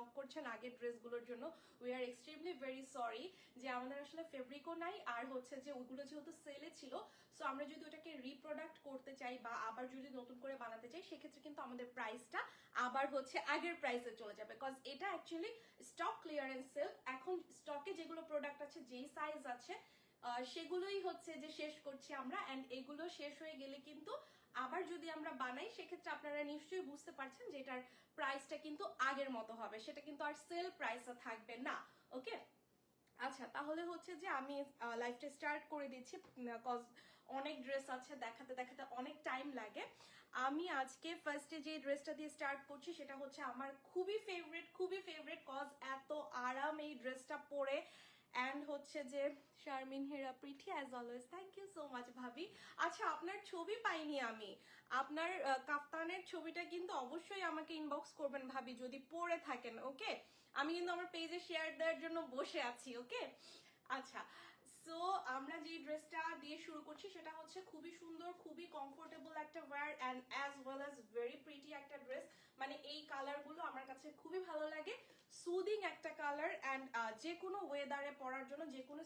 Knock করছেন আগের ড্রেসগুলোর জন্য। We are extremely very sorry যে আমাদের আসলে ফেব্রিকও নাই, আর হচ্ছে যে ওইগুলো যেহেতু সেলে ছিল সো আমরা যদি ওটাকে রিপ্রোডাক্ট করতে চাই বা আবার যদি নতুন করে বানাতে চাই, সেক্ষেত্রে কিন্তু আমাদের প্রাইসটা আবার হচ্ছে আগের প্রাইসে চলে যাবে। বিকজ এটা অ্যাকচুয়ালি স্টক ক্লিয়ারেন্স সেল এখন স্টকে যেগুলো প্রোডাক্ট আছে, যেই সাইজ আছে সেগুলোই হচ্ছে যে শেষ করছি আমরা অ্যান্ড এগুলো শেষ হয়ে গেলে কিন্তু আবার যদি আমরা বানাই, সেক্ষেত্রে আপনারা নিশ্চয়ই বুঝতে পারছেন যে এটার প্রাইসটা কিন্তু আগের মতো হবে। সেটা কিন্তু আর সেল প্রাইসে থাকবে না ওকে আচ্ছা তাহলে হচ্ছে যে আমি লাইফটা স্টার্ট করে দিচ্ছি কজ অনেক ড্রেস আছে, দেখাতে দেখাতে অনেক টাইম লাগে। আমি আজকে ফার্স্টে যে ড্রেসটা দিয়ে স্টার্ট করছি, সেটা হচ্ছে আমার খুবই ফেভারিট খুবই ফেভারিট কজ এত আরাম এই ড্রেসটা পরে অ্যান্ড হচ্ছে যে Sharmin Hera pretty as always thank you so much ভাবি। আচ্ছা আপনার ছবি পাইনি আমি। আপনার কাফতানের ছবিটা কিন্তু অবশ্যই আমাকে ইনবক্স করবেন, ভাবি, যদি পড়ে থাকেন ওকে আমি কিন্তু আমার পেজে শেয়ার দেওয়ার জন্য বসে আছি ওকে আচ্ছা সো আমরা যে ড্রেসটা দিয়ে শুরু করছি, সেটা হচ্ছে খুবই সুন্দর, খুবই কমফোর্টেবল একটা wear and as well as very pretty একটা ড্রেস মানে এই কালারগুলো আমার কাছে খুবই ভালো লাগে। সুদিং একটা কালার অ্যান্ড যে কোনো ওয়েদারে পরার জন্য, যে কোনো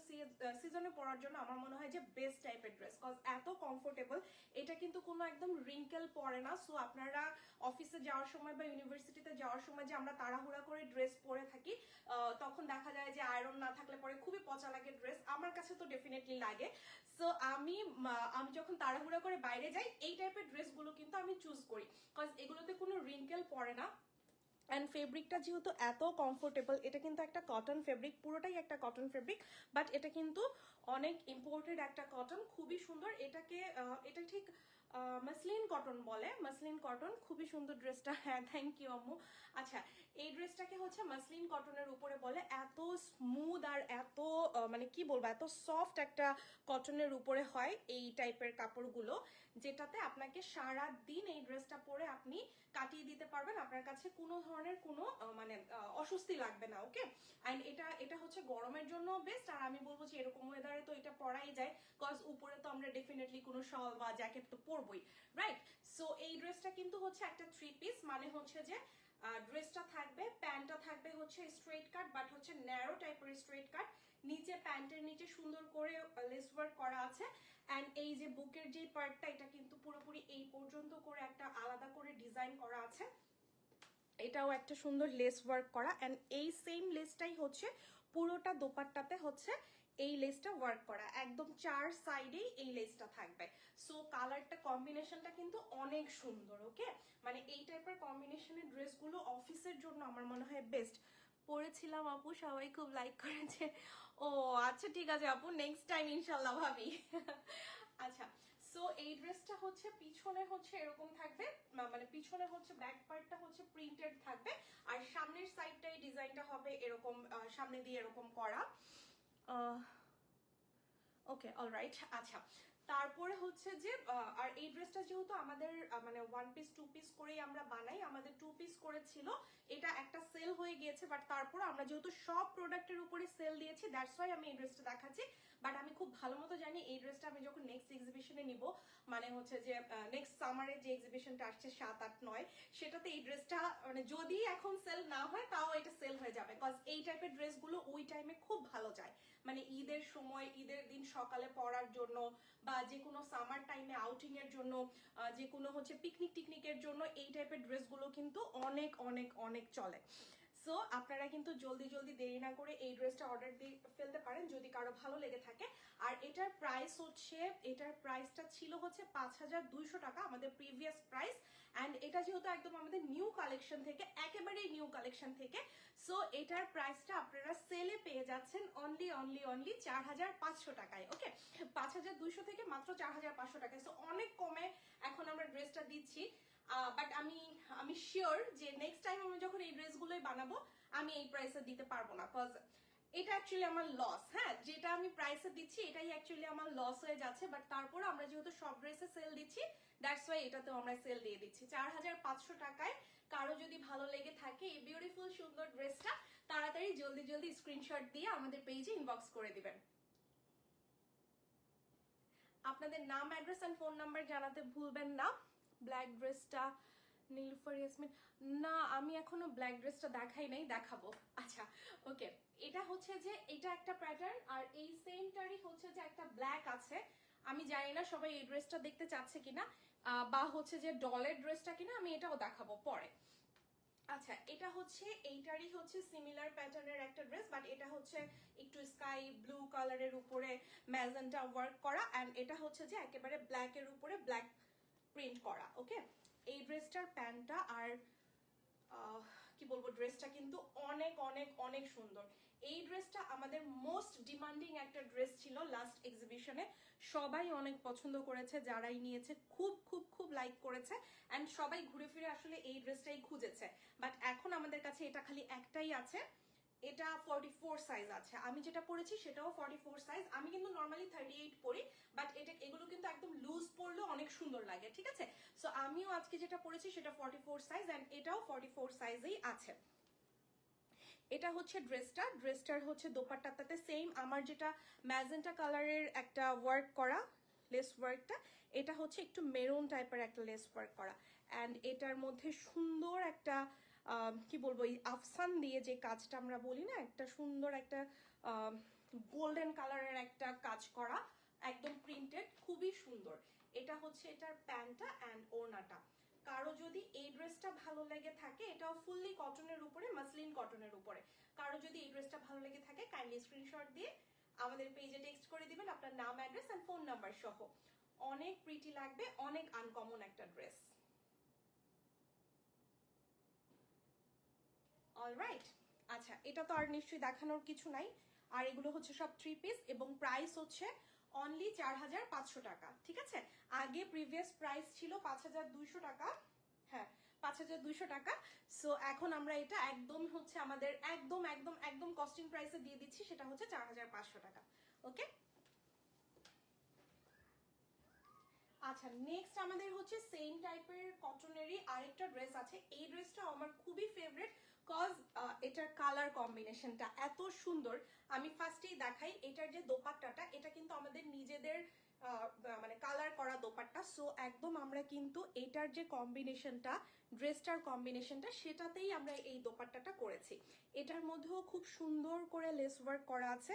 সিজনে পরার জন্য আমার মনে হয় যে বেস্ট টাইপের ড্রেস কজ এত কমফোর্টেবল এটা কিন্তু কোনো একদম রিঙ্কেল পরে না। সো আপনারা অফিসে যাওয়ার সময় বা ইউনিভার্সিটিতে যাওয়ার সময় যে আমরা তাড়াহুড়া করে ড্রেস পরে থাকি তখন দেখা যায় যে আয়রন না থাকলে পরে খুবই পচা লাগে ড্রেস আমার কাছে তো ডেফিনেটলি লাগে। সো আমি আমি যখন তাড়াহুড়া করে বাইরে যাই, এই টাইপের ড্রেসগুলো কিন্তু আমি চুজ করি। কজ এগুলোতে কোনো রিঙ্কেল পড়ে না। অ্যান্ড ফেব্রিকটা যেহেতু এত কমফোর্টেবল এটা কিন্তু একটা কটন ফেব্রিক পুরোটাই একটা কটন ফেব্রিক বাট এটা কিন্তু অনেক ইম্পোর্টেড একটা কটন খুবই সুন্দর। এটাকে এটা ঠিক মাসলিন কটন বলে। মাসলিন কটন খুবই সুন্দর ড্রেসটা হ্যাঁ থ্যাংক ইউ আম্মু। আচ্ছা এই ড্রেসটাকে হচ্ছে মাসলিন কটনের উপরে বলে। এত স্মুথ আর এত মানে কি বলব, এত সফট একটা কটনের উপরে হয় এই টাইপের কাপড়গুলো, যেটাতে আপনাকে সারা দিন এই ড্রেসটা পরে আপনি কাটিয়ে দিতে পারবেন। আপনার কাছে কোনো ধরনের কোনো মানে অস্বস্তি লাগবে না ওকে অ্যান্ড এটা এটা হচ্ছে গরমের জন্য বেস্ট আর আমি বলব যে এরকম ওয়েদারে তো এটা পরাই যায়। কজ উপরে তো আমরা ডেফিনেটলি কোনো শল বা জ্যাকেট তো পরবই রাইট সো এই ড্রেসটা কিন্তু হচ্ছে একটা থ্রি পিস মানে হচ্ছে যে ড্রেসটা থাকবে, প্যান্টটা থাকবে হচ্ছে স্ট্রেট কাট বাট হচ্ছে ন্যারো টাইপের স্ট্রেট কাট নিচে প্যান্টের নিচে সুন্দর করে লেস ওয়ার্ক করা আছে। অ্যান্ড এই যে বুকের যে পার্টটা এটা কিন্তু পুরোপুরি এই পর্যন্ত করে একটা আলাদা করে ডিজাইন করা আছে। এটাও একটা সুন্দর লেস ওয়ার্ক করা। অ্যান্ড এই সেম লেসটাই হচ্ছে পুরোটা দোপাট্টাতে হচ্ছে এই লেসটা ওয়ার্ক করা। একদম চার সাইডেই এই লেসটা থাকবে। সো কালারটা কম্বিনেশনটা কিন্তু অনেক সুন্দর ওকে মানে এই টাইপের কম্বিনেশনের ড্রেসগুলো অফিসের জন্য আমার মনে হয় বেস্ট পরেছিলাম আপু, সবাই খুব লাইক করেছে ও আচ্ছা ঠিক আছে আপু নেক্সট টাইম ইনশাল্লাহ ভাবি। আচ্ছা সো এই ড্রেসটা হচ্ছে, পিছনে হচ্ছে এরকম থাকবে মানে পিছনে হচ্ছে ব্যাক পার্টটা হচ্ছে প্রিন্টেড থাকবে, আর সামনের সাইডটা এই ডিজাইনটা হবে এরকম সামনে দিয়ে এরকম করা। ওকে অলরাইট আচ্ছা। তারপরে হচ্ছে যে আর এই ড্রেসটা যেহেতু আমাদের মানে ওয়ান পিস টু পিস করেই আমরা বানাই, আমাদের টু পিস করেছিল এটা একটা সেল হয়ে গিয়েছে বাট তারপর আমরা যেহেতু সব প্রোডাক্টের উপরে সেল দিয়েছি দ্যাটস ওয়াই আমি এই ড্রেসটা দেখাচ্ছি। বাট আমি খুব ভালো মতো জানি এই ড্রেসটা আমি যখন নেক্সট এক্সিবিশনে নিব মানে হচ্ছে যে নেক্সট সামারে যে এক্সিবিশনটা আসছে সাত, আট, নয়, সেটাতে এই ড্রেসটা মানে যদি এখন সেল না হয়, তাও এটা সেল হয়ে যাবে। কজ এই টাইপের ড্রেসগুলো ওই টাইমে খুব ভালো যায়। মানে ঈদের সময়, ঈদের দিন সকালে পরার জন্য বা যে কোনো সামার টাইমে আউটিং এর জন্য যে কোনো হচ্ছে পিকনিক টিকনিকের জন্য এই টাইপের ড্রেসগুলো কিন্তু অনেক অনেক অনেক চলে। সো আপনারা কিন্তু জলদি জলদি দেরি না করে এই ড্রেসটা অর্ডার দিয়ে ফেলতে পারেন যদি কারও ভালো লেগে থাকে। আর এটার প্রাইস হচ্ছে, এটার প্রাইসটা ছিল হচ্ছে পাঁচ হাজার দুইশো টাকা, আমাদের প্রিভিয়াস প্রাইস অ্যান্ড এটা যেহেতু একদম আমাদের নিউ কালেকশন থেকে, একেবারেই নিউ কালেকশন থেকে সো এটার প্রাইসটা আপনারা সেলে পেয়ে যাচ্ছেন অনলি অনলি অনলি চার হাজার পাঁচশো টাকায় ওকে পাঁচ হাজার দুইশো থেকে মাত্র চার হাজার পাঁচশো টাকায়। সো অনেক কমে এখন আমরা ড্রেসটা দিচ্ছি। বাট আমি আমি শিওর যে নেক্সট টাইম আমি যখন এই ড্রেসগুলোই বানাবো, আমি এই প্রাইসে দিতে পারব না কজ এটা অ্যাকচুয়ালি আমার লস হ্যাঁ? যেটা আমি প্রাইসে দিচ্ছি, এটাই অ্যাকচুয়ালি আমার লস হয়ে যাচ্ছে বাট তারপর আমরা যেহেতু সব ড্রেসে সেল দিচ্ছি দ্যাটস ওয়াই এটাতেও আমরা সেল দিয়ে দিচ্ছি। চার হাজার পাঁচশো টাকায় কারও যদি ভালো লেগে থাকে এই বিউটিফুল সুন্দর ড্রেসটা, তাড়াতাড়ি জলদি জলদি স্ক্রিনশট দিয়ে আমাদের পেজে ইনবক্স করে দিবেন। আপনাদের নাম অ্যাড্রেস অ্যান্ড ফোন নাম্বার জানাতে ভুলবেন না। ব্ল্যাক ড্রেসটা নীলুফার ইয়াসমিন, না, আমি এখনও ব্ল্যাক ড্রেসটা দেখাই নাই, দেখাবো। আচ্ছা ওকে এটা হচ্ছে যে, এটা একটা প্যাটার্ন আর এই সেমটারই হচ্ছে যে একটা ব্ল্যাক আছে। আমি জানি না সবাই এই ড্রেসটা দেখতে চাচ্ছে কিনা বা হচ্ছে যে ডলের ড্রেসটা কিনা, আমি এটাও দেখাবো পরে। আচ্ছা এটা হচ্ছে, এইটারই হচ্ছে সিমিলার প্যাটার্নের একটা ড্রেস বাট এটা হচ্ছে একটু স্কাই ব্লু কালারের উপরে ম্যাজেন্টা ওয়ার্ক করা অ্যান্ড এটা হচ্ছে যে একেবারে ব্ল্যাকের উপরে ব্ল্যাক প্রিন্ট করা ওকে এই ড্রেসটার প্যান্টটা আর কি বলব, ড্রেসটা কিন্তু অনেক অনেক অনেক সুন্দর। এই ড্রেসটা আমাদের মোস্ট ডিমান্ডিং একটা ড্রেস ছিল লাস্ট এক্সিবিশনে সবাই অনেক পছন্দ করেছে, যারাই নিয়েছে, খুব খুব খুব লাইক করেছে। অ্যান্ড সবাই ঘুরে ফিরে আসলে এই ড্রেসটাই খুঁজেছে। বাট এখন আমাদের কাছে এটা খালি একটাই আছে। এটা ফর্টি ফোর সাইজ আছে। আমি যেটা পরেছি সেটাও ফর্টি ফোর সাইজ আমি কিন্তু নর্মালি থার্টি এইট পরি বাট এটা, এগুলো কিন্তু একদম লুজ পরলেও অনেক সুন্দর লাগে, ঠিক আছে? সো আমিও আজকে যেটা পরেছি সেটা ফর্টি ফোর সাইজ অ্যান্ড এটাও ফর্টি ফোর সাইজেই আছে। এটা হচ্ছে ড্রেসটা ড্রেসটার হচ্ছে দোপাট্টাতে সেম আমার যেটা ম্যাজেন্টা কালারের একটা ওয়ার্ক করা লেস ওয়ার্কটা এটা হচ্ছে একটু মেরুন টাইপের একটা লেস ওয়ার্ক করা। অ্যান্ড এটার মধ্যে সুন্দর একটা কি বলব, এই আফসান দিয়ে যে কাজটা আমরা বলি না, একটা সুন্দর একটা গোল্ডেন কালারের একটা কাজ করা, একদম প্রিন্টেড খুবই সুন্দর। এটা হচ্ছে এটার প্যান্টটা অ্যান্ড ওড়নাটা। কারও যদি এই ড্রেসটা ভালো লেগে থাকে, এটাও ফুললি কটনের উপরে মাসলিন কটনের উপরে। কারও যদি এই ড্রেসটা ভালো লেগে থাকে কাইন্ডলি স্ক্রিনশট দিয়ে আমাদের পেজে টেক্সট করে দিবেন আপনার নাম অ্যাড্রেস এন্ড ফোন নাম্বার সহ। অনেক প্রিটি লাগবে, অনেক আনকমন একটা ড্রেস অলরাইট আচ্ছা এটা তো আর নিশ্চয়ই দেখানোর কিছু নাই। আর এগুলো হচ্ছে সব থ্রি পিস এবং প্রাইস হচ্ছে অনলি চার হাজার পাঁচশো টাকা, ঠিক আছে? আগে প্রিভিয়াস প্রাইস ছিল পাঁচ হাজার দুইশো টাকা হ্যাঁ পাঁচ হাজার দুইশো টাকা। সো এখন আমরা এটা একদম হচ্ছে আমাদের একদম একদম একদম কস্টিং প্রাইসে দিয়ে দিচ্ছি, সেটা হচ্ছে চার হাজার পাঁচশো টাকা ওকে আচ্ছা নেক্সট আমাদের হচ্ছে সেম টাইপের কটনেরই আরেকটা ড্রেস আছে। এই ড্রেসটা আমার খুবই ফেভারিট কজ এটার কালার কম্বিনেশনটা এত সুন্দর। আমি ফার্স্টেই দেখাই, এটার যে দোপাট্টাটা, এটা কিন্তু আমাদের নিজেদের মানে কালার করা দোপাট্টা। সো একদম আমরা কিন্তু এটার যে কম্বিনেশনটা ড্রেসটার কম্বিনেশনটা সেটাতেই আমরা এই দোপাট্টাটা করেছি। এটার মধ্যেও খুব সুন্দর করে লেস ওয়ার্ক করা আছে।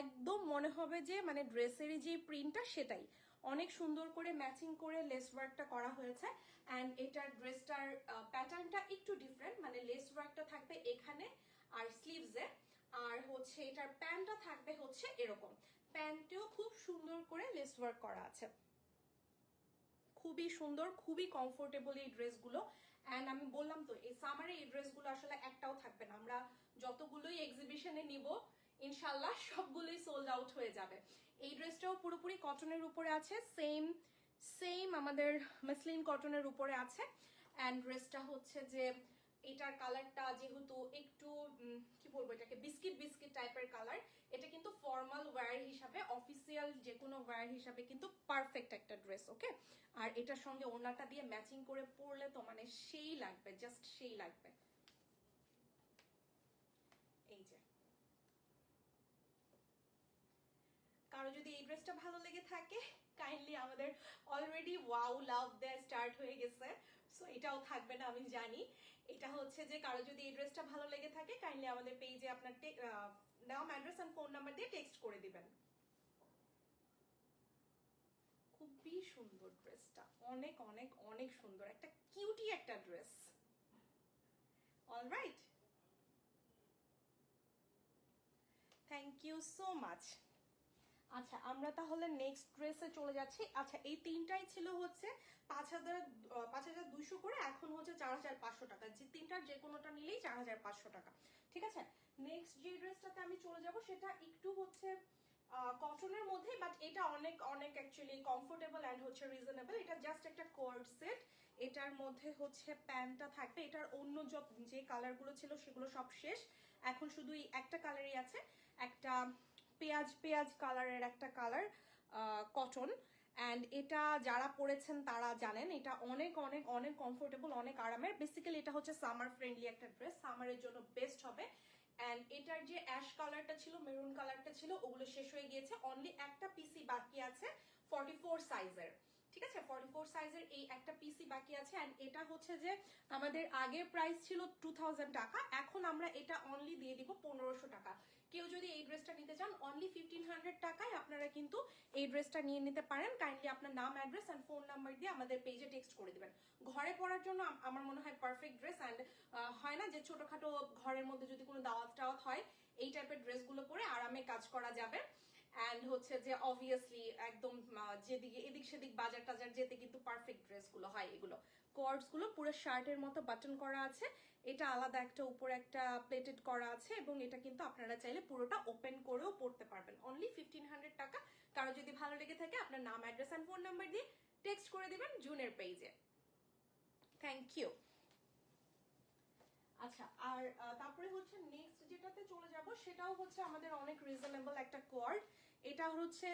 একদম মনে হবে যে মানে ড্রেসেরই যে প্রিন্টটা সেটাই। অনেক সুন্দর করে ম্যাচিং করে লেস ওয়ার্কটা করা হয়েছে অ্যান্ড এটার ড্রেসটার প্যাটার্নটা একটু ডিফারেন্ট মানে লেস ওয়ার্কটা থাকবে এখানে আর স্লিভসে আর হচ্ছে এটার প্যান্টটা থাকবে হচ্ছে এরকম। প্যান্টেও খুব সুন্দর করে লেস ওয়ার্ক করা আছে। খুবই সুন্দর, খুবই কমফোর্টেবল এই ড্রেসগুলো অ্যান্ড আমি বললাম তো, এই সামারে এই ড্রেসগুলো আসলে একটাও থাকবে না। আমরা যতগুলোই এক্সিবিশনে নিব, ইনশাল্লাহ সবগুলোই সোল্ড আউট হয়ে যাবে। এই ড্রেসটাও পুরোপুরি কটনের উপরে আছে সেম সেম আমাদের মাসলিন কটনের উপরে আছে। অ্যান্ড ড্রেসটা হচ্ছে যে এটার কালারটা যেহেতু একটু কি বলব এটাকে বিস্কিট বিস্কিট টাইপের কালার এটা কিন্তু ফর্মাল ওয়্যার হিসাবে অফিসিয়াল যে কোনো ওয়্যার হিসাবে কিন্তু পারফেক্ট একটা ড্রেস ওকে আর এটার সঙ্গে ওনাটা দিয়ে ম্যাচিং করে পরলে তো মানে সেই লাগবে জাস্ট সেই লাগবে এই যে কারও যদি এই ড্রেসটা ভালো লেগে থাকে কাইন্ডলি আমাদের অলরেডি ওয়াও লাভ দেয়া স্টার্ট হয়ে গেছে। সো এটাও থাকবে না, আমি জানি। এটা হচ্ছে যে কারও যদি এই ড্রেসটা ভালো লেগে থাকে কাইন্ডলি আমাদের পেজে আপনার নাম অ্যাড্রেস এন্ড ফোন নাম্বার দিয়ে টেক্সট করে দিবেন। খুবই সুন্দর ড্রেসটা অনেক অনেক অনেক সুন্দর। একটা কিউটি একটা dress alright thank you so much আচ্ছা আমরা তাহলে নেক্সট ড্রেসে চলে যাচ্ছি। আচ্ছা এই তিনটাই ছিল হচ্ছে পাঁচ হাজার পাঁচ হাজার দুইশো করে, এখন হচ্ছে চার হাজার পাঁচশো টাকা। যে তিনটার যে কোনোটা নিলেই চার হাজার পাঁচশো টাকা। ঠিক আছে? নেক্সট যে ড্রেসটাতে আমি চলে যাব, সেটা একটু হচ্ছে কটনের মধ্যে বাট এটা অনেক অনেক অ্যাকচুয়ালি কমফোর্টেবল অ্যান্ড হচ্ছে রিজনেবল এটা জাস্ট একটা কোয়ার্ড সেট এটার মধ্যে হচ্ছে প্যান্টটা থাকবে। এটার অন্য যে কালারগুলো ছিল, সেগুলো সব শেষ। এখন শুধু একটা কালারই আছে। একটা পেঁয়াজ পেঁয়াজ কালারের একটা কালার কটন অ্যান্ড এটা যারা পরেছেন তারা জানেন, এটা অনেক অনেক অনেক কমফোর্টেবল অনেক আরামের। বেসিক্যালি এটা হচ্ছে সামার ফ্রেন্ডলি একটা ড্রেস সামারের জন্য বেস্ট হবে। অ্যান্ড এটার যে অ্যাশ কালারটা ছিল মেরুন কালারটা ছিল, ওগুলো শেষ হয়ে গিয়েছে। অনলি একটা পিসি বাকি আছে ফর্টি ফোর সাইজের ঠিক আছে? ফর্টি ফোর সাইজের এই একটা পিসি বাকি আছে। অ্যান্ড এটা হচ্ছে যে আমাদের আগের প্রাইস ছিল টু টাকা। এখন আমরা এটা অনলি দিয়ে দিব পনেরোশো টাকা। কেউ যদি এই ড্রেসটা নিতে চান অনলি ফিফটিন হান্ড্রেড টাকায় আপনারা কিন্তু এই ড্রেসটা নিয়ে নিতে পারেন। কাইন্ডলি আপনার নাম অ্যাড্রেস অ্যান্ড ফোন নাম্বার দিয়ে আমাদের পেজে টেক্সট করে দিবেন। ঘরে পড়ার জন্য আমার মনে হয় পারফেক্ট ড্রেস অ্যান্ড হয় না যে ছোটখাটো ঘরের মধ্যে যদি কোনো দাওয়াত টাওয়াত হয়, এই টাইপের ড্রেসগুলো পরে আরামে কাজ করা যাবে। অ্যান্ড হচ্ছে যে অবভিয়াসলি একদম যেদিকে এদিক সেদিক বাজার টাজার যেতে কিন্তু পারফেক্ট ড্রেসগুলো হয় এগুলো। কোয়ার্ডসগুলো পুরো শার্টের মতো বাটন করা আছে। এটা আলাদা একটা উপরে একটা প্লেটেড করা আছে এবং এটা কিন্তু আপনারা চাইলে পুরোটা ওপেন করেও পড়তে পারবেন। অনলি ফিফটিন হান্ড্রেড টাকা। কারও যদি ভালো লেগে থাকে, আপনার নাম অ্যাড্রেস অ্যান্ড ফোন নাম্বার দিয়ে টেক্সট করে দিবেন জুনের পেজে থ্যাংক ইউ আচ্ছা আর তারপরে হচ্ছে নেক্সট যেটাতে চলে যাব, সেটাও হচ্ছে আমাদের অনেক রিজনেবল একটা কোয়ার্ড এটা হচ্ছে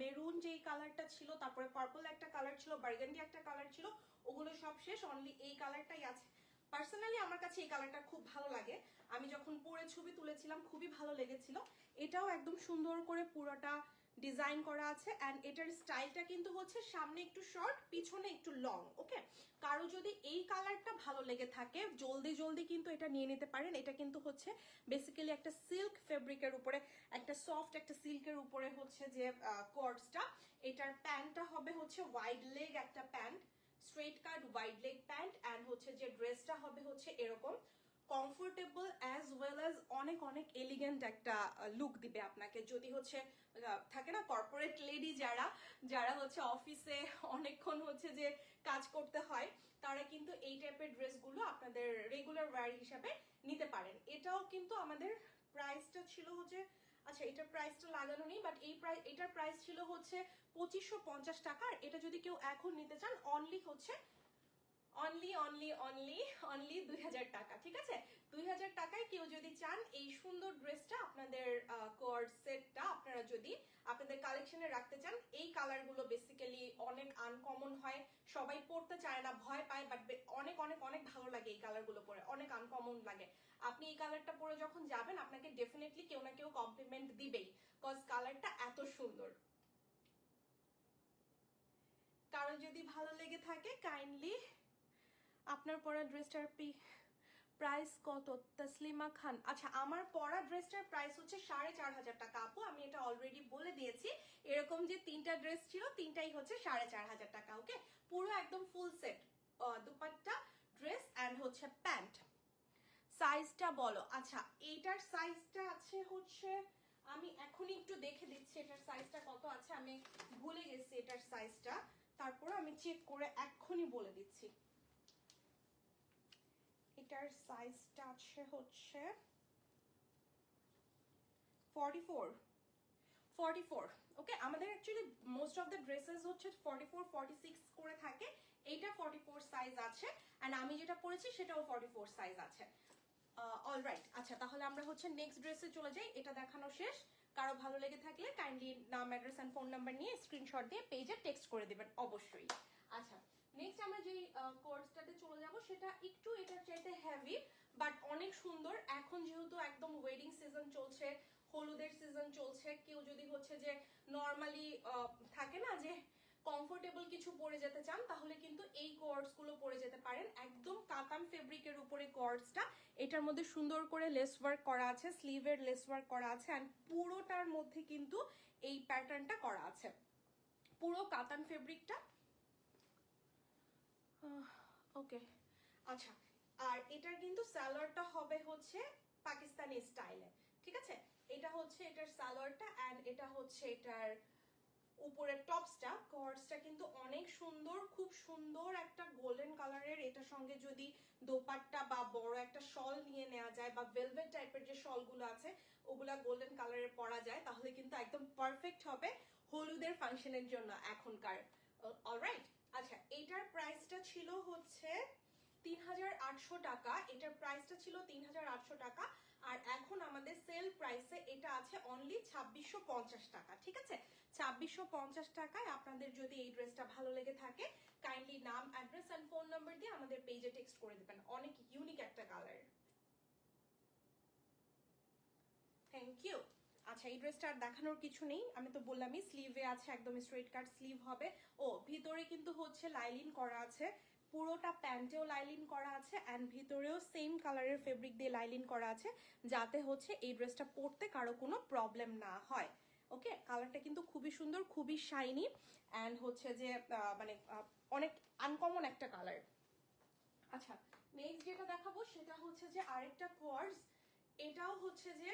মেরুন যেই কালারটা ছিল, তারপরে পার্পল একটা কালার ছিল বার্গেন্ডি একটা কালার ছিল, ওগুলো সব শেষ। অনলি এই কালারটাই আছে। পার্সোনালি আমার কাছে এই কালারটা খুব ভালো লাগে। আমি যখন পরে ছবি তুলেছিলাম, খুবই ভালো লেগেছিল। এটাও একদম সুন্দর করে পুরোটা ডিজাইন করা আছে অ্যান্ড এটার স্টাইলটা কিন্তু হচ্ছে সামনে একটু শর্ট পিছনে একটু লং ওকে কারও যদি এই কালারটা ভালো লেগে থাকে, জলদি জলদি কিন্তু এটা নিয়ে নিতে পারেন। এটা কিন্তু হচ্ছে বেসিক্যালি একটা সিল্ক ফেব্রিকের উপরে, একটা সফট একটা সিল্কের উপরে হচ্ছে যে কর্ডসটা এটার প্যান্টটা হবে হচ্ছে ওয়াইড লেগ একটা pant straight cut wide leg pant and হচ্ছে যে ড্রেসটা হবে হচ্ছে এরকম। কমফোর্টেবল অ্যাজ ওয়েল অ্যাজ অনেক অনেক এলিগেন্ট একটা লুক দিবে আপনাকে। যদি হচ্ছে থাকে না কর্পোরেট লেডি যারা যারা হচ্ছে অফিসে অনেকক্ষণ হচ্ছে যে কাজ করতে হয়, তারা কিন্তু এই টাইপের ড্রেসগুলো আপনাদের রেগুলার ওয়্যার হিসাবে নিতে পারেন। এটাও কিন্তু আমাদের প্রাইসটা ছিল হচ্ছে আচ্ছা এটার প্রাইসটা লাগানো নেই বাট এই প্রাইস এটার প্রাইস ছিল হচ্ছে পঁচিশশো টাকা এটা যদি কেউ এখন নিতে চান অনলি হচ্ছে অনলি অনলি অনলি অনলি দুই হাজার টাকা, ঠিক আছে? দুই হাজার টাকায় কেউ যদি চান, এই সুন্দর ড্রেসটা আপনাদের কোয়ার্ড সেটটা আপনারা যদি আপনাদের কালেকশনে রাখতে চান, এই কালারগুলো বেসিক্যালি অনেক আনকমন হয়। সবাই পড়তে চায় না, ভয় পায় বাট অনেক অনেক অনেক ভালো লাগে এই কালারগুলো পরে, অনেক আনকমন লাগে। আপনি এই কালারটা পরে যখন যাবেন, আপনাকে ডেফিনেটলি কেউ না কেউ কমপ্লিমেন্ট দিবেই কজ কালারটা এত সুন্দর। কারও যদি ভালো লেগে থাকে কাইন্ডলি আপনার পরা ড্রেসটার পি প্রাইস কত? তসলিমা খান। আচ্ছা আমার পরা ড্রেসটার প্রাইস হচ্ছে সাড়ে চার হাজার টাকা। আপু, আমি এটা অলরেডি বলে দিয়েছি। এরকম যে তিনটা ড্রেস ছিল, তিনটাই হচ্ছে সাড়ে চার হাজার টাকা ওকে পুরো একদম full set dupatta dress and হচ্ছে প্যান্ট সাইজটা বলো। আচ্ছা এইটার সাইজটা আছে হচ্ছে, আমি এখনই একটু দেখে দিচ্ছি এটার সাইজটা কত আছে। আমি ভুলে গেছি এটার সাইজটা তারপরে আমি চেক করে এক্ষুনি বলে দিচ্ছি। এটার সাইজটা আছে হচ্ছে ফর্টি ফোর ওকে আমাদের actually most of the dresses হচ্ছে ফর্টি ফোর করে থাকে। এইটা ফর্টি ফোর সাইজ আছে অ্যান্ড আমি যেটা পরেছি সেটাও ফর্টি ফোর সাইজ আছে অলরাইট আচ্ছা তাহলে আমরা হচ্ছে নেক্সট ড্রেসে চলে যাই, এটা দেখানো শেষ। কারও ভালো লেগে থাকলে কাইন্ডলি নাম অ্যাড্রেস অ্যান্ড ফোন নাম্বার নিয়ে স্ক্রিনশট দিয়ে পেজে টেক্সট করে দিবেন, অবশ্যই। আচ্ছা নেক্সট আমরা যেই কোর্সটাতে চলে যাব, সেটা একটু এটার চাইতে হেভি বাট অনেক সুন্দর। এখন যেহেতু একদম ওয়েডিং সিজন চলছে, হলুদের সিজন চলছে, কেউ যদি হচ্ছে যে নর্মালি থাকে না যে কমফোর্টেবল কিছু পরে যেতে চান, তাহলে কিন্তু এই কোয়ার্ডসগুলো পরে যেতে পারেন। একদম কাতান ফেব্রিকের উপরে কোয়ার্ডসটা এটার মধ্যে সুন্দর করে লেস ওয়ার্ক করা আছে স্লিভের লেস ওয়ার্ক করা আছে অ্যান্ড পুরোটার মধ্যে কিন্তু এই প্যাটার্নটা করা আছে। পুরো কাতান ফেব্রিকটা ওকে আচ্ছা আর এটার কিন্তু স্যালোয়ারটা হবে হচ্ছে পাকিস্তানি স্টাইলে, ঠিক আছে? এটা হচ্ছে এটার সালোয়ারটা অ্যান্ড এটা হচ্ছে এটার উপরের টপসটা। কর্সটা কিন্তু অনেক সুন্দর, খুব সুন্দর একটা গোল্ডেন কালারের এটার সঙ্গে যদি দোপাট্টা বা বড় একটা শল নিয়ে নেওয়া যায় বা ভেলভেট টাইপের যে শলগুলো আছে, ওগুলা গোল্ডেন কালারের পরা যায়, তাহলে কিন্তু একদম পারফেক্ট হবে হলুদের ফাংশনের জন্য এখনকার। অলরাইট আচ্ছা এটার প্রাইসটা ছিল হচ্ছে তিন হাজার আটশো টাকা। এটার প্রাইসটা ছিল তিন হাজার আটশো টাকা। আর এখন আমাদের সেল প্রাইসে এটা আছে অনলি ছাব্বিশশো পঞ্চাশ টাকা, ঠিক আছে? ছাব্বিশশো পঞ্চাশ টাকায় আপনাদের যদি এই ড্রেসটা ভালো লেগে থাকে কাইন্ডলি নাম অ্যাড্রেস অ্যান্ড ফোন নাম্বার দিয়ে আমাদের পেজে টেক্সট করে দেবেন। অনেক ইউনিক একটা কালার থ্যাংক ইউ আচ্ছা এই ড্রেসটা আর দেখানোর কিছু নেই। আমি তো বললামই স্লিভে আছে, একদম স্ট্রেট কাট স্লিভ হবে। ও, ভিতরে কিন্তু হচ্ছে লাইলিন করা আছে। পুরোটা প্যান্টেও লাইলিন করা আছে অ্যান্ড ভিতরেও সেম কালারের ফেব্রিক দিয়ে লাইলিন করা আছে, যাতে হচ্ছে এই ড্রেসটা পরতে কারও কোনো প্রবলেম না হয়। ওকে কালারটা কিন্তু খুবই সুন্দর, খুবই শাইনি অ্যান্ড হচ্ছে যে মানে অনেক আনকমন একটা কালার আচ্ছা নেক্সট যেটা দেখাবো সেটা হচ্ছে যে আরেকটা কোয়ার্স এটাও হচ্ছে যে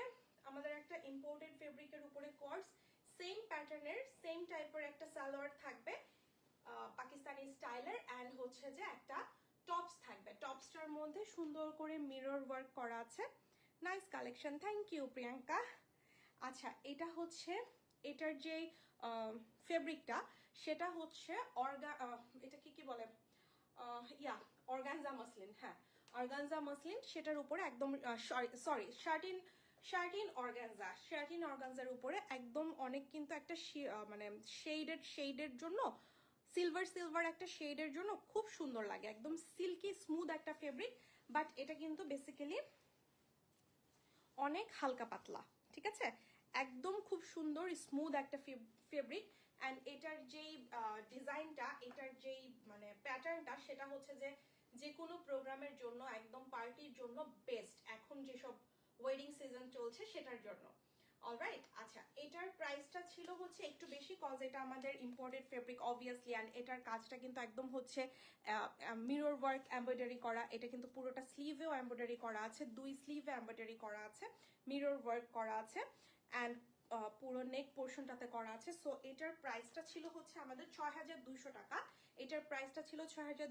আমাদের একটা ইম্পোর্টেড ফেব্রিকের উপরে কোয়ার্স সেম প্যাটার্নের সেম টাইপের একটা সালোয়ার থাকবে পাকিস্তানি স্টাইলের অ্যান্ড হচ্ছে যে একটা টপস থাকবে। টপসটার মধ্যে সুন্দর করে মিরর ওয়ার্ক করা আছে। Nice collection thank you Priyanka. আচ্ছা এটা হচ্ছে, এটার যে ফেব্রিকটা সেটা হচ্ছে অর্গা এটা কি কি বলে? ইয়া, অর্গানজা মাসলিন হ্যাঁ। অর্গানজা মাসলিন, সেটার উপরে একদম sorry sorry satin satin organza satin organza উপরে একদম অনেক কিন্তু একটা মানে শেডেড শেডের জন্য সিলভার সিলভার একটা শেডের জন্য খুব সুন্দর লাগে। একদম সিল্কি স্মুথ একটা ফেব্রিক বাট এটা কিন্তু বেসিক্যালি অনেক হালকা পাতলা, ঠিক আছে? একদম খুব সুন্দর স্মুথ একটা ফেব্রিক অ্যান্ড এটার যেই ডিজাইনটা এটার যেই মানে প্যাটার্নটা সেটা হচ্ছে যে যে কোনো প্রোগ্রামের জন্য, একদম পার্টির জন্য বেস্ট এখন যেসব ওয়েডিং সিজন চলছে সেটার জন্য। অলরাইট আচ্ছা এটার প্রাইসটা ছিল হচ্ছে একটু বেশি কজ এটা আমাদের ইম্পোর্টেড ফেব্রিক অবভিয়াসলি অ্যান্ড এটার কাজটা কিন্তু একদম হচ্ছে মিরর ওয়ার্ক এমব্রয়ডারি করা, এটা কিন্তু পুরোটা স্লিভেও এমব্রয়ডারি করা আছে, দুই স্লিভে এমব্রয়ডারি করা আছে মিরর ওয়ার্ক করা আছে অ্যান্ড পুরো নেক পোর্শনটাতে করা আছে। সো এটার প্রাইসটা ছিল হচ্ছে আমাদের ছয় হাজার দুইশো টাকা। এটার প্রাইসটা ছিল ছয় হাজার